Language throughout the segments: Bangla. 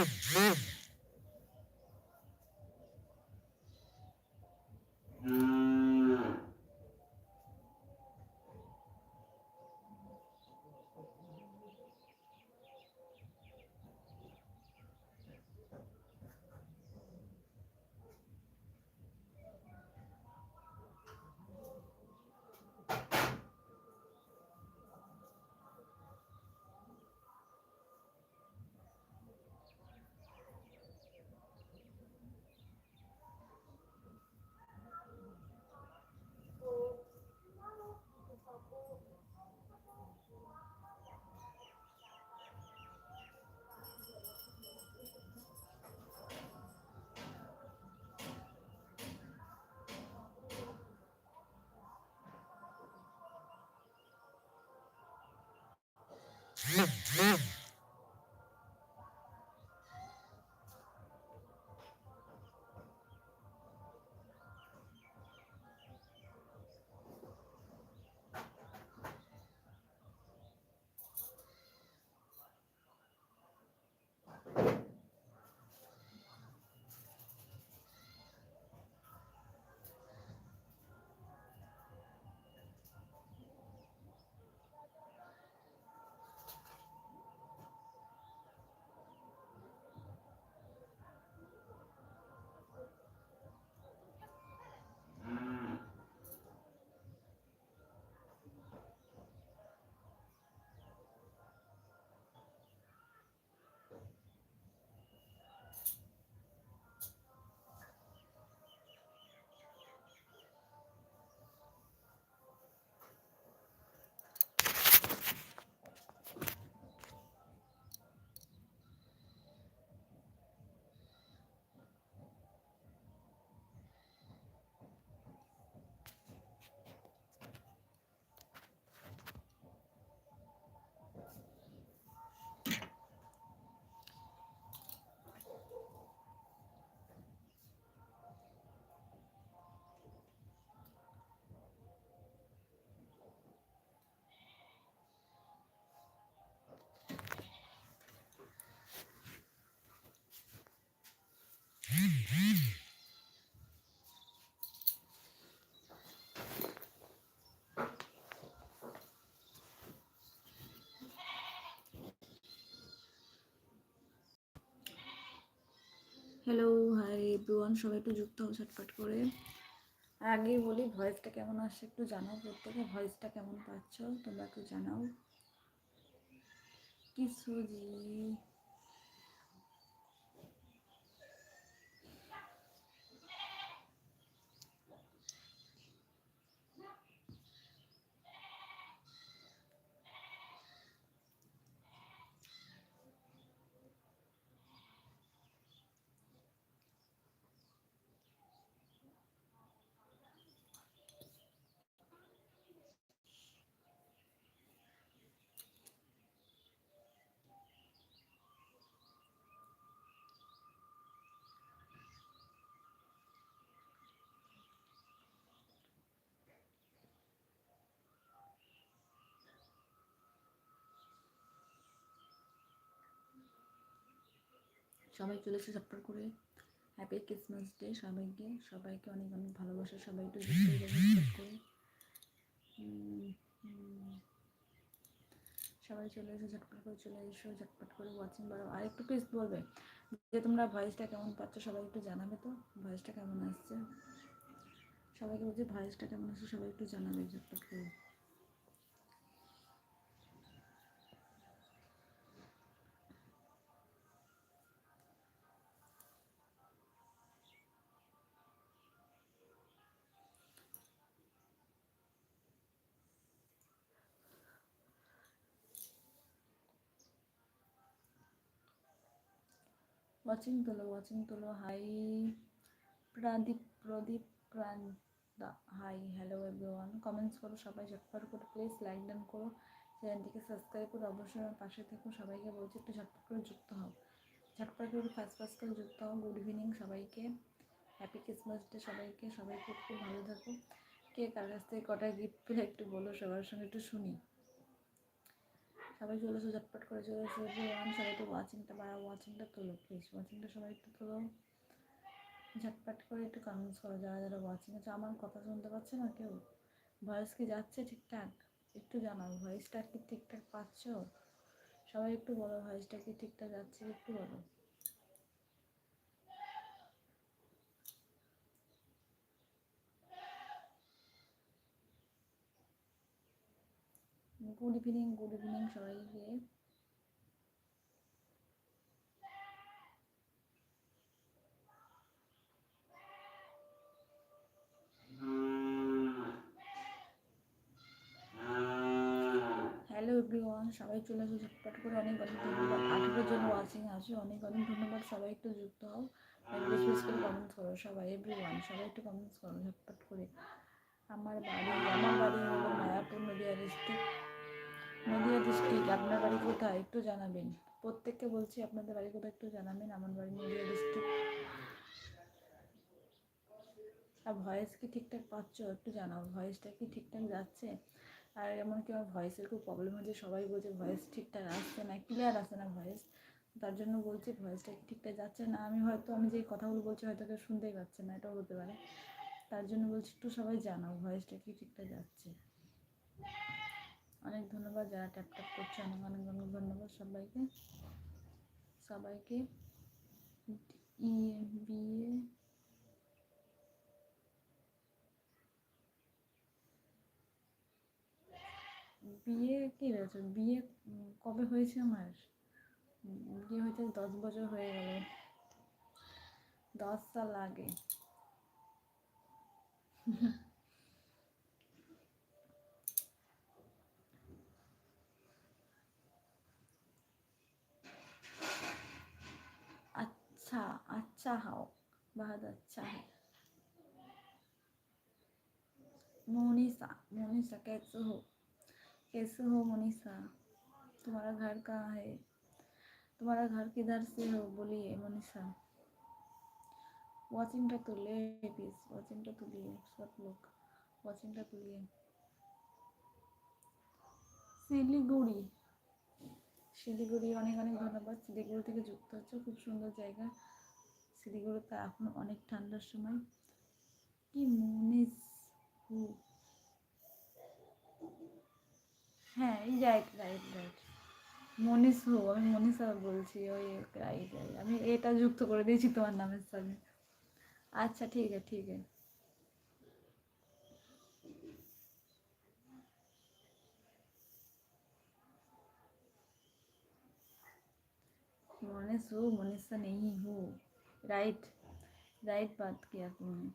Mm-hmm. Mm-hmm. Hello hi everyone সবাই একটু যুক্ত হও ছটপট করে। আগে বলি ভয়েসটা কেমন আসছে একটু জানাও প্রত্যেকে ভয়েসটা কেমন পাচ্ছ তোমরা একটু জানাও। কিছু জি সবাই চলে এসে ঝটপট করে। হ্যাপি ক্রিসমাস ডে সবাইকে। সবাইকে অনেক অনেক ভালোবাসা। সবাই একটু করে। সবাই চলে এসো, ঝটপট করে চলে এসো, ঝটপট করে ওয়াচিং বাড়াও। আর একটু প্লিজ বলবে যে তোমরা ভয়েসটা কেমন পাচ্ছ? সবাই একটু জানাবে তো? ভয়েসটা কেমন আসছে? সবাইকে বলছি ভয়েসটা কেমন আসছে? সবাই একটু জানাবে ঝটপট করে। ওয়াচিং তোলো ওয়াচিং তোলো hi Pradeep Pradeep Pranta hi hello everyone comments করো সবাই, ঝটপট করে প্লিজ লাইক ডান করো। চ্যানেলটিকে সাবস্ক্রাইব করে অবশ্যই আমার পাশে থেকো। সবাইকে বলছি একটু ঝটপট করে যুক্ত হও। ঝটপট করে ফার্স্ট ফার্স্ট করে যুক্ত হও। গুড ইভিনিং সবাইকে। হ্যাপি ক্রিসমাস ডে সবাইকে। সবাইকে খুব ভালো থাকো। কে কার কাছ থেকে কটা গিফট পেলে একটু বলো? সবার সঙ্গে একটু শুনি। সবাই চলে এসো ঝটপট করে চলে এসো এভরিওয়ান সবাই একটু ওয়াচিংটা বাড়া ওয়াচিংটা তোলো প্লিজ ওয়াচিংটা সবাই একটু তোলো। ঝটপট করে একটু কমেন্টস করো, যারা যারা ওয়াচিং আছে। আমার কথা শুনতে পাচ্ছে না কেউ? ভয়েস কি যাচ্ছে ঠিকঠাক? একটু জানাও ভয়েসটা কি ঠিকঠাক পাচ্ছ? সবাই একটু বলো ভয়েসটা কি ঠিকঠাক যাচ্ছে একটু বলো। গুড ইভিনিং গুড ইভিনিং সবাইকে। হ্যালো এভরিওয়ান সবাই চলে আসো ঝটপট করে অনেক অনেক ধন্যবাদ আঠেরো জন ওয়াচিং আছে, অনেক অনেক ধন্যবাদ সবাই একটু যুক্ত হও। বেশ বেশ করে কমেন্টস করো সবাই এভরিওয়ান সবাই একটু কমেন্টস করো ঝটপট করে। আমার বাড়ি আমার বাড়ি হলো মায়াপুর নদিয়া ডিস্ট্রিক্ট নদিয়া ডিস্ট্রিক্ট আপনার বাড়ি কোথায়? একটু জানাবেন। প্রত্যেককে বলছি, আপনাদের বাড়ি কোথায় একটু জানাবেন, আমার বাড়ি নদিয়া ডিস্ট্রিক্ট আর ভয়েস কি ঠিকঠাক পাচ্ছ? একটু জানাও ভয়েসটা কি ঠিকঠাক যাচ্ছে? আর এমনকি আমার ভয়েসের খুব প্রবলেম হচ্ছে, সবাই বলছে ভয়েস ঠিকঠাক আসছে না ক্লিয়ার আসে না ভয়েস তার জন্য বলছি ভয়েসটা কি ঠিকঠাক যাচ্ছে না? আমি হয়তো, আমি যে কথাগুলো বলছি হয়তো কেউ শুনতেই পাচ্ছে না, এটাও হতে পারে। তার জন্য বলছি একটু সবাই জানাও ভয়েসটা কি ঠিকঠাক যাচ্ছে? অনেক ধন্যবাদ যারা ট্যাপ ট্যাপ করছে, অনেক অনেক অনেক ধন্যবাদ সবাইকে। সবাইকে বিয়ে বিয়ে কি হয়েছে বিয়ে কবে হয়েছে আমার? বিয়ে হয়েছে দশ বছর হয়ে গেল। দশ সাল আগে। अच्छा हो बहुत अच्छा है मोनिसा मोनिसा कैसे हो कैसे हो मोनिसा तुम्हारा घर कहाँ है तुम्हारा घर किधर से हो बोलिए मोनिसा ওয়াচিংটা তুলে প্লিজ ওয়াচিংটা তুলিয়ে সব লোক ওয়াচিংটা তুলিয়ে শিলিগুড়ি শিলিগুড়ি অনেক অনেক ধন্যবাদ শিলিগুড়ি থেকে যুক্ত হচ্ছে খুব সুন্দর জায়গা শিলিগুড়িতে এখন অনেক ঠান্ডার সময়। কি মুনিস হু? হ্যাঁ এই রাইট রাইট রাইট। মনীষ হু, আমি মনীষা বলছি, ওই, রাইট রাইট। আমি এটা যুক্ত করে দিয়েছি তোমার নামের সঙ্গে আচ্ছা ঠিক আছে ঠিক আছে। মনীষ হু মনীষা নেই, হু। राइट राइट बात किया तुमने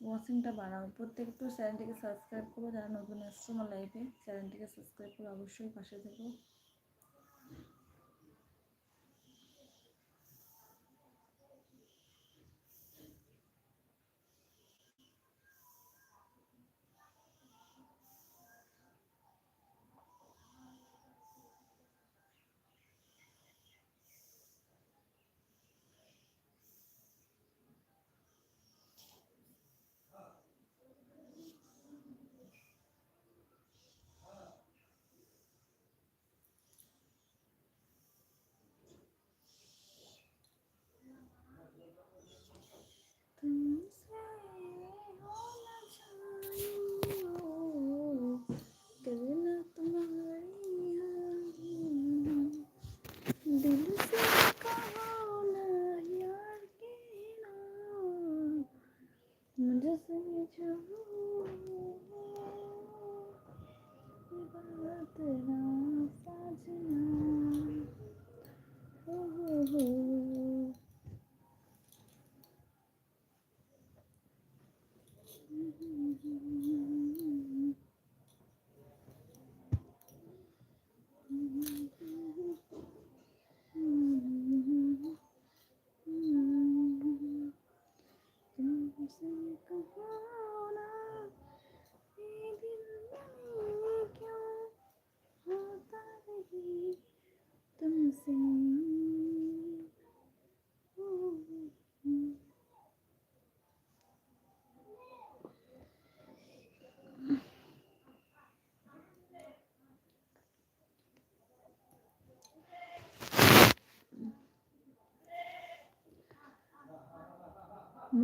ওয়াচিংটা বাড়াও প্রত্যেক একটু চ্যানেলটিকে সাবস্ক্রাইব করো যারা নতুন এসছো আমার লাইফে চ্যানেলটিকে সাবস্ক্রাইব করে অবশ্যই পাশে থেকো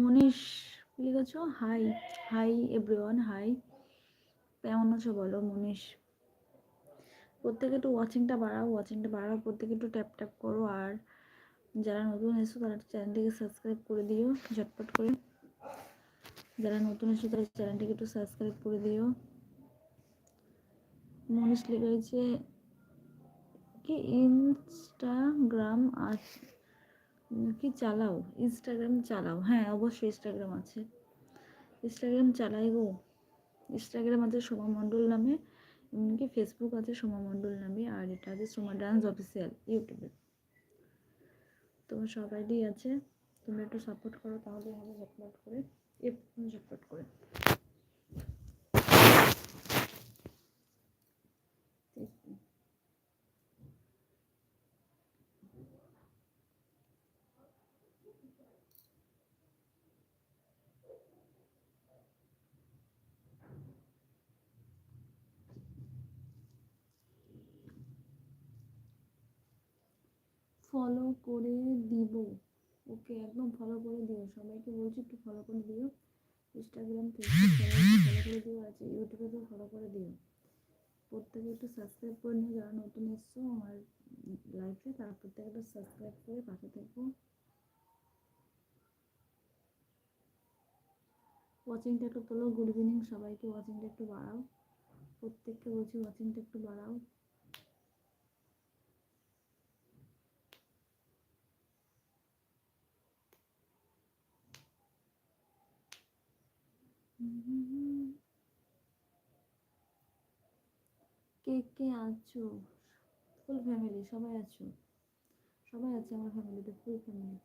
মনীষ লিখেছো? হাই হাই এভরিওয়ান হাই কেমন আছো বলো, মনীষ? প্রত্যেকে একটু ওয়াচিংটা বাড়াও ওয়াচিংটা বাড়াও, প্রত্যেকে একটু ট্যাপ ট্যাপ করো, আর যারা নতুন এসো তারা চ্যানেলটিকে সাবস্ক্রাইব করে দিও, ঝটপট করে। যারা নতুন এসো তারা চ্যানেলটিকে একটু সাবস্ক্রাইব করে দিও। মনীষ লিখেছে, কি ইনস্টাগ্রাম আছে কি চালাও? ইনস্টাগ্রাম চালাও। হ্যাঁ অবশ্যই ইনস্টাগ্রাম আছে। ইনস্টাগ্রাম চালাই গো। ইনস্টাগ্রাম আছে সোমা মণ্ডল নামে, এমনকি ফেসবুক আছে সোমা মণ্ডল নামে, আর এটা আছে সোমা ডান্স অফিসিয়াল ইউটিউবে তোমার সবাইই আছে। তোমরা একটু সাপোর্ট করো তাহলে হবে ঝটপট করে। ঝটপট করে। ফলো করে দিব। ওকে, একদম ফলো করে দিও। সবাইকে বলছি একটু ফলো করে দিও। ইনস্টাগ্রাম ফেসবুক ফলো করে দিও আছে ইউটিউবেও ফলো করে দিও। প্রত্যেকে একটু সাবস্ক্রাইব করে নিও, যারা নতুন এসছো আমার লাইফে তারা প্রত্যেকে একটু সাবস্ক্রাইব করে পাশে থাকব ওয়াচিংটা একটু তোলো গুড ইভিনিং সবাইকে ওয়াচিংটা একটু বাড়াও। প্রত্যেককে বলছি ওয়াচিংটা একটু বাড়াও। কে কে আছো? ফুল ফ্যামিলি সবাই আছো? সবাই আছে আমার ফ্যামিলিতে ফুল ফ্যামিলি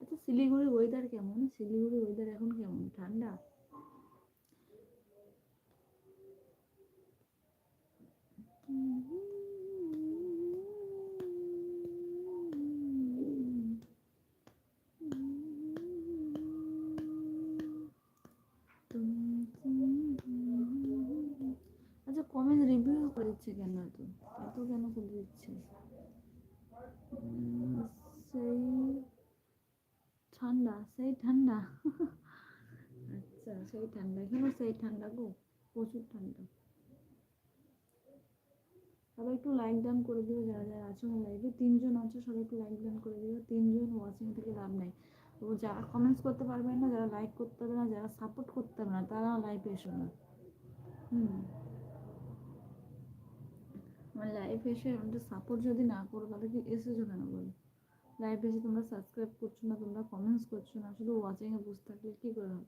আচ্ছা শিলিগুড়ির ওয়েদার কেমন? শিলিগুড়ির ওয়েদার এখন কেমন? ঠান্ডা? দিচ্ছে কেন এত? এত কেন করে দিচ্ছে? সেই ঠান্ডা সেই ঠান্ডা। আচ্ছা সেই ঠান্ডা। এখানেও সেই ঠান্ডা গো? প্রচুর ঠান্ডা। সবাই একটু লাইক ডান করে দিও, যারা যারা আছো আমার লাইভে তিনজন আছো, সবাই একটু লাইক ডান করে দিও। তিনজন ওয়াচিং থেকে লাভ নেই। তো যারা কমেন্টস করতে পারবে না, যারা লাইক করতে পারবে না, যারা সাপোর্ট করতে পারবে না তারা লাইভে এসো না। হুম। আমার লাইভ এসে আমাদের সাপোর্ট যদি না করো, তাহলে কি এসেছ কেন বলো? লাইভ এসে তোমরা সাবস্ক্রাইব করছ না, তোমরা কমেন্টস করছ না, শুধু ওয়াচিংয়ে বসে থাকলে কী করে হবে?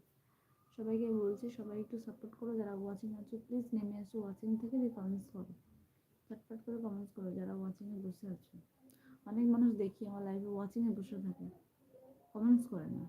সবাইকে বলছি, সবাই একটু সাপোর্ট করো, যারা ওয়াচিং আছো প্লিজ নেমে এসো ওয়াচিং থেকে, যে কমেন্টস করো। চটপট করে কমেন্টস করো, যারা ওয়াচিংয়ে বসে আছো। অনেক মানুষ দেখি আমার লাইভে ওয়াচিংয়ে বসে থাকে। কমেন্টস করে না।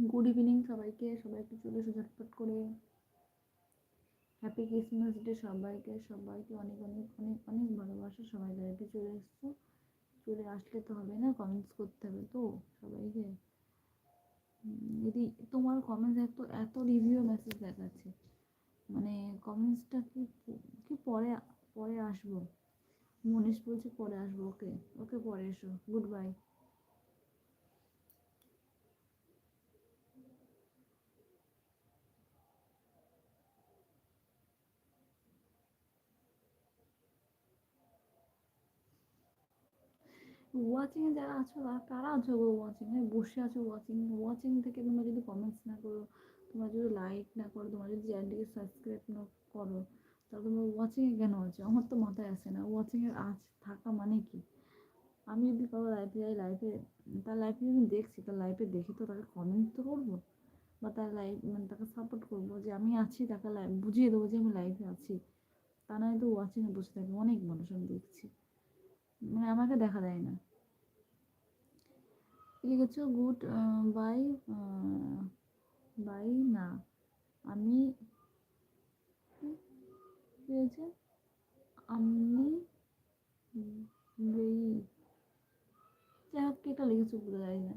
গুড ইভিনিং সবাইকে সবাই একটু চলে এসো করে। হ্যাপি ক্রিসমাস ডে সবাইকে সবাইকে অনেক অনেক অনেক অনেক ভালোবাসা সবাই লাইভে চলে এসছো। চলে আসলে তো হবে না কমেন্টস করতে হবে তো সবাইকে। যদি তোমার কমেন্টস এত এত রিভিউ মেসেজ দেখাচ্ছে মানে কমেন্টসটা কি কি পরে পরে আসব? মনীষ বলছে পরে আসব, ওকে ওকে পরে এসো গুড বাই ওয়াচিংয়ে যারা আছো কারা আছো গো ওয়াচিংয়ে বসে আছো ওয়াচিং ওয়াচিং থেকে তোমরা যদি কমেন্টস না করো, তোমরা যদি লাইক না করো, তোমরা যদি চ্যানেলটিকে সাবস্ক্রাইব না করো, তাহলে তোমরা ওয়াচিংয়ে কেন আছো? আমার তো মাথায় আসে না। ওয়াচিংয়ের আজ থাকা মানে কি? আমি যদি কারও লাইফে যাই লাইফে তার লাইফে যদি দেখছি, তার লাইফে দেখি তো তাকে কমেন্ট তো করব, বা তার লাইফ মানে তাকে সাপোর্ট করব যে আমি আছি, তাকে লাইফ বুঝিয়ে দেবো যে আমি লাইফে আছি। তা নয় তো ওয়াচিংয়ে বসে থাকে। অনেক মানুষ আমি দেখছি। মানে আমাকে দেখা দেয় না। লিখেছো গুড বাই বাই না। আমি হয়েছে? আমি যাই হোক এটা লিখেছো বোঝা যায় না।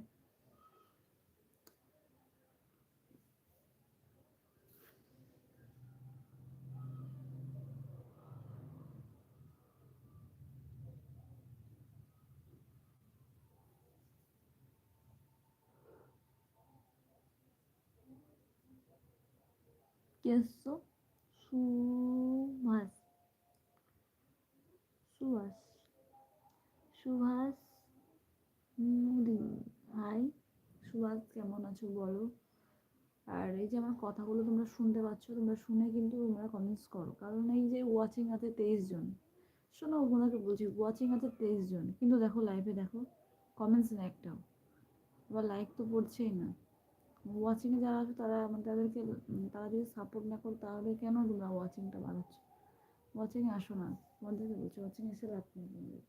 কেসো সুভাষ সুভাষ সুভাষ মুদি হাই সুভাষ কেমন আছো বলো? আর এই যে আমার কথাগুলো তোমরা শুনতে পাচ্ছ, তোমরা শুনে কিন্তু তোমরা কমেন্টস করো। কারণ এই যে ওয়াচিং আছে তেইশ জন। শোনো ওনাকে বলছি ওয়াচিং আছে তেইশ জন। কিন্তু দেখো লাইভে দেখো কমেন্টস না একটাও। আবার লাইক তো পড়ছেই না। ওয়াচিংয়ে যারা আছে তারা মানে তাদেরকে তারা যদি সাপোর্ট না করো তাহলে কেন তোমরা ওয়াচিংটা বাড়াচ্ছ? ওয়াচিংয়ে আসো না। তোমাদেরকে বলছি ওয়াচিং এসে লাভ নেই তোমাদের।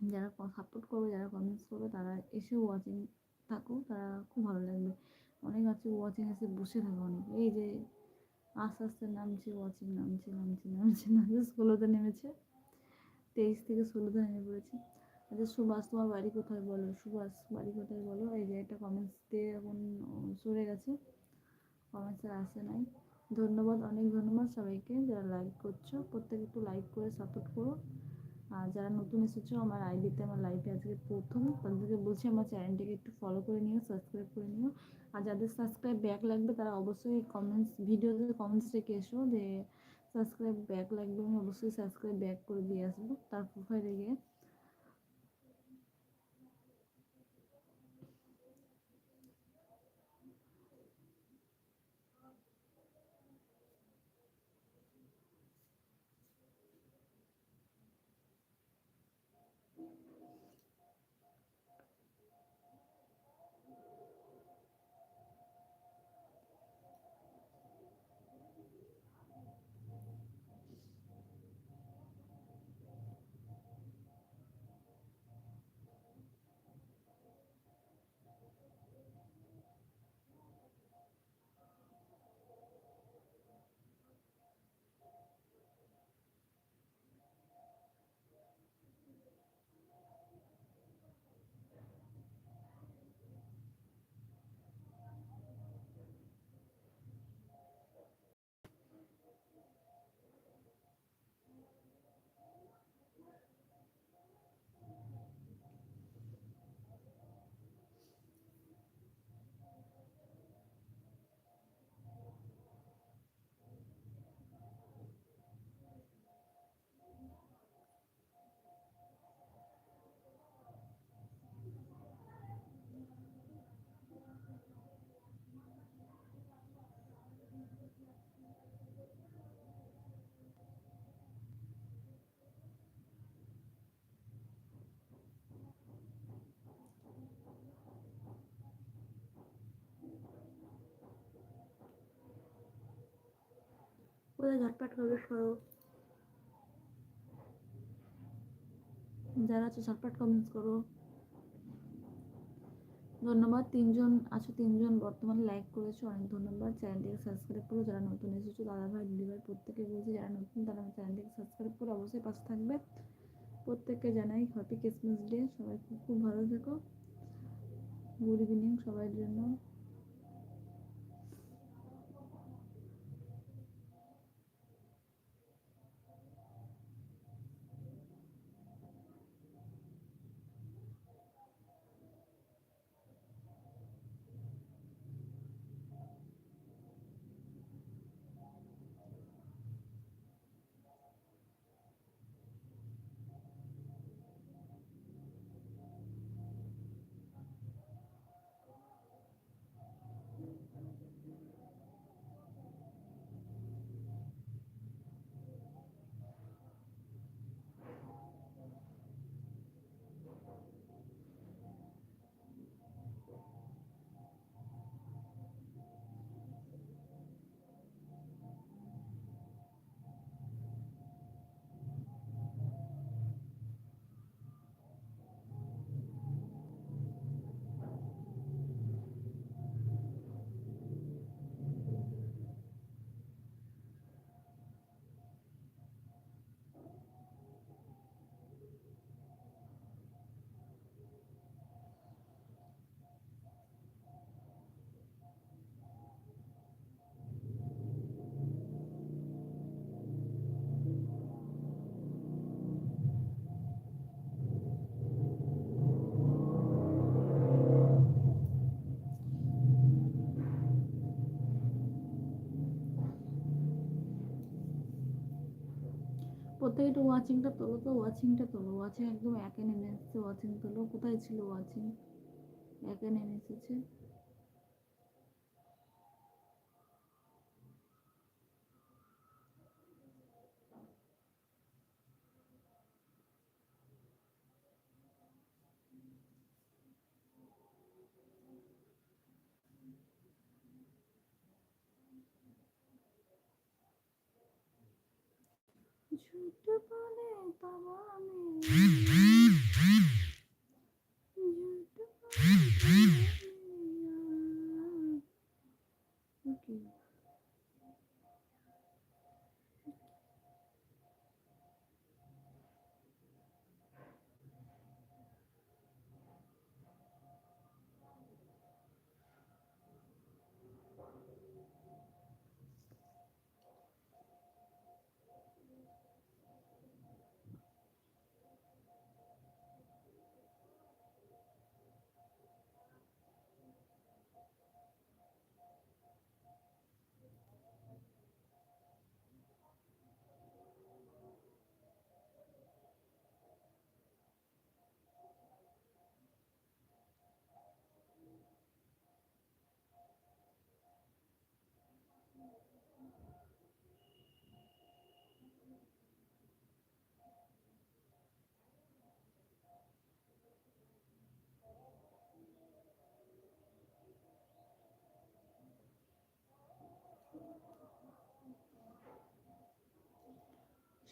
যারা সাপোর্ট করবে, যারা কমেন্টস করবে, তারা এসে ওয়াচিং থাকো, তারা খুব ভালো লাগবে। অনেক আছে ওয়াচিং এসে বসে থাকে অনেক। এই যে আস্তে আস্তে নামছে ওয়াচিং নামছে নামছে নামছে নামছে ষোলোতে নেমেছে। তেইশ থেকে ষোলোতে নেমে পড়েছে। আচ্ছা সুভাষ, তোমার বাড়ি কোথায় বলো? সুভাষ, বাড়ি কোথায় বলো? এই যে একটা কমেন্টস দিয়ে এখন সরে গেছে। কমেন্টস আসে নাই। ধন্যবাদ, অনেক ধন্যবাদ সবাইকে যারা লাইক করছ। প্রত্যেকে একটু লাইক করে সাপোর্ট করো। আর যারা নতুন এসেছ, আমার আইডিতে আমার লাইফে আজকে প্রথম। তাদেরকে বলছি আমার চ্যানেলটিকে একটু ফলো করে নিও সাবস্ক্রাইব করে নিও। আর যাদের সাবস্ক্রাইব ব্যাক লাগবে, তারা অবশ্যই কমেন্টস ভিডিওতে কমেন্টস রেখে এসো যে সাবস্ক্রাইব ব্যাক লাগবে, আমি অবশ্যই সাবস্ক্রাইব ব্যাক করে দিয়ে আসব। তার প্রোফাইলে গিয়ে। কোথায় ঝটপট কমেন্ট করো যারা আছে, ঝটপট কমেন্টস করো। ধন্যবাদ, তিনজন আছো, তিনজন বর্তমানে লাইক করেছ, অনেক ধন্যবাদ। চ্যানেলটিকে সাবস্ক্রাইব করো, যারা নতুন এসেছ, দাদা ভাই, দিদি ভাই, প্রত্যেকে বলছি যারা নতুন, তারা আমার চ্যানেলটিকে সাবস্ক্রাইব করে অবশ্যই পাশে থাকবে। প্রত্যেককে জানাই হ্যাপি ক্রিসমাস ডে সবাই খুব খুব ভালো থেকো। গুড ইভিনিং সবার জন্য। থেকে একটু ওয়াচিংটা তোলো তো? ওয়াচিংটা তোলো। ওয়াচিং একদম একে নেমে এসেছে ওয়াচিং তোলো। কোথায় ছিল ওয়াচিং একে নেমে এসেছে ছুট বলে আমি।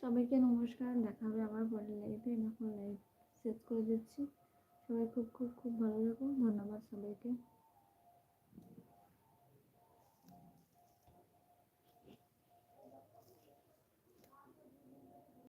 সবাইকে নমস্কার, দেখা হবে আবার পরের লাইভে আমি এখন লাইভ শেষ করে দিচ্ছি। সবাই খুব খুব খুব ভালো থাকুন ধন্যবাদ সবাইকে।